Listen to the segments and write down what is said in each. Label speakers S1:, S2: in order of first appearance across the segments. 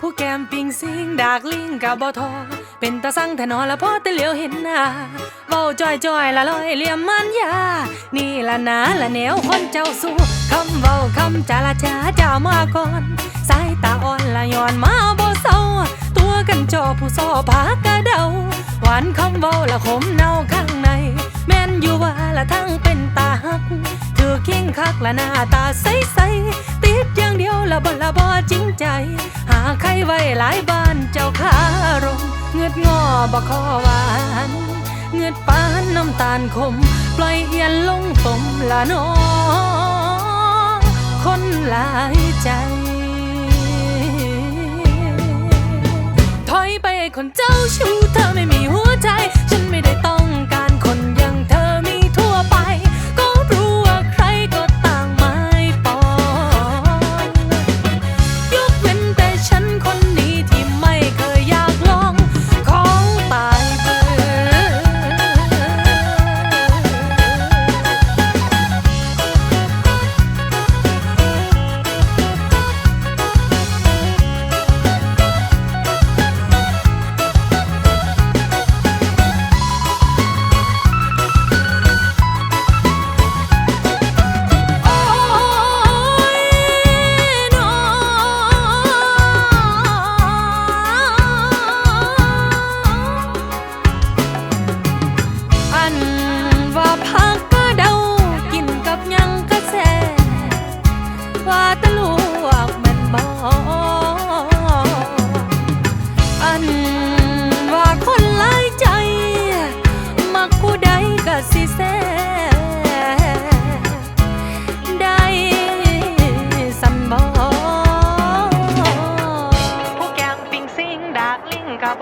S1: ผู้แกมปิงสิงดากลิงกับบ่ทอ เป็นตาสั่งแทนอละพอแต่เหลียวเห็นหน้าเว้าจอยจอยละลอยเหลี่ยมมันยา นี่ละนะละแนวคนเจ้าสู้คำเว้าคำจาละจาจะมาก่อน สายตาอ่อนละย้อนมาบ่เศร้า ตัวกันจอผู้ซอผากระเดา หวานคำเว้าละขมเน่าข้างใน แม่นอยู่ว่าละทั้งเป็นตาหักถือเคียงคักละหน้าตาใสๆติดอย่างเดียวละบ่ละบ่ ไว้หลายบ้านเจ้าคารมเงือดงอบ่ขอหวานเงือดปานน้ำตาลคม ปล่อยเอียนลงตมละนอคนหลายใจ ถอยไปไอคนเจ้าชู้เธอไม่มีหัว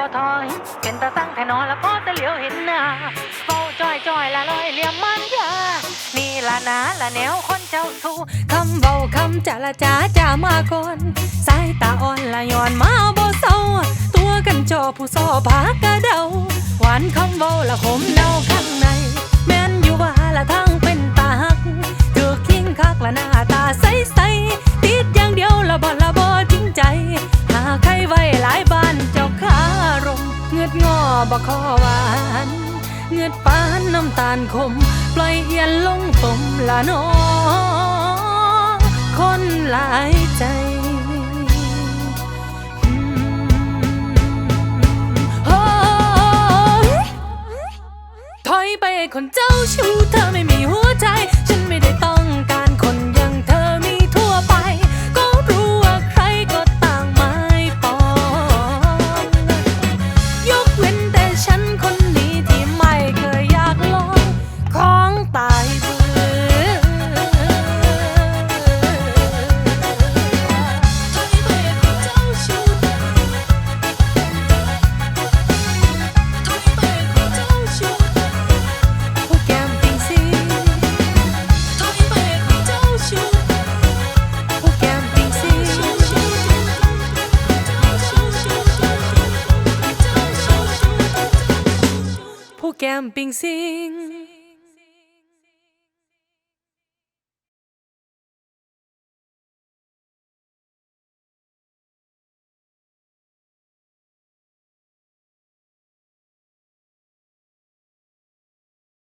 S1: บบ่ทอย เป็นตาตั้งแท่นอนแล้วพอแต่เหลียวเห็นหน้าเฝ้าจ้อยจ้อยละลอยเหลี่ยมมันยานี่ละนาละแนวคนเจ้าสู้คำเบาคำจาละจ้าจามาก่อน สายตาอ่อนละย้อนมาบ่เศร้า ตัวกันจอผู้ซอผากระเดา หวานคำเบาละขมเนาข้างใน บ่ขอหวานเงือดปานน้ำตาลคม ปล่อยเอียนลงตมละนอคนหลายใจอืมโอ้ยถอยไปไอคนเจ้าชู้ Hampir.